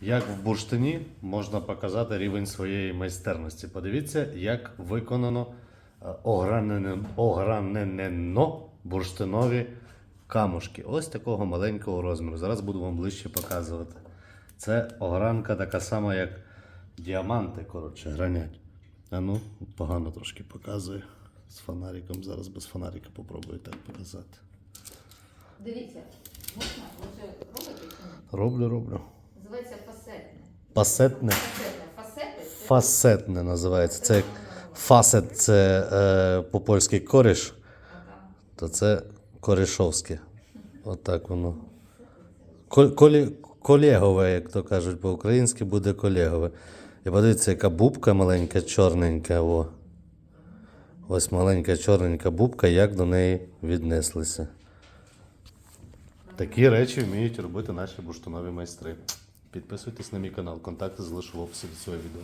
Як в бурштині можна показати рівень своєї майстерності. Подивіться, як виконано е, огранено, бурштинові камушки. Ось такого маленького розміру. Зараз буду вам ближче показувати. Це огранка така сама, як діаманти, коротше, гранять. А ну, погано трошки показує. З фонариком. Зараз без фонарика попробую так показати. Дивіться, можна? Ви робите? Роблю, роблю. Пасетне. Фасетне. Називається. Це як фасет це е, по-польськи коріш, то це корішовське. Отак воно. Колі, колегове, як то кажуть по-українськи, буде колегове. І подивіться, яка бубка маленька, чорненька. О. Ось маленька чорненька бубка, як до неї віднеслися. Такі речі вміють робити наші бурштинові майстри. Підписуйтесь на мій канал, контакти залишу в описі до цього відео.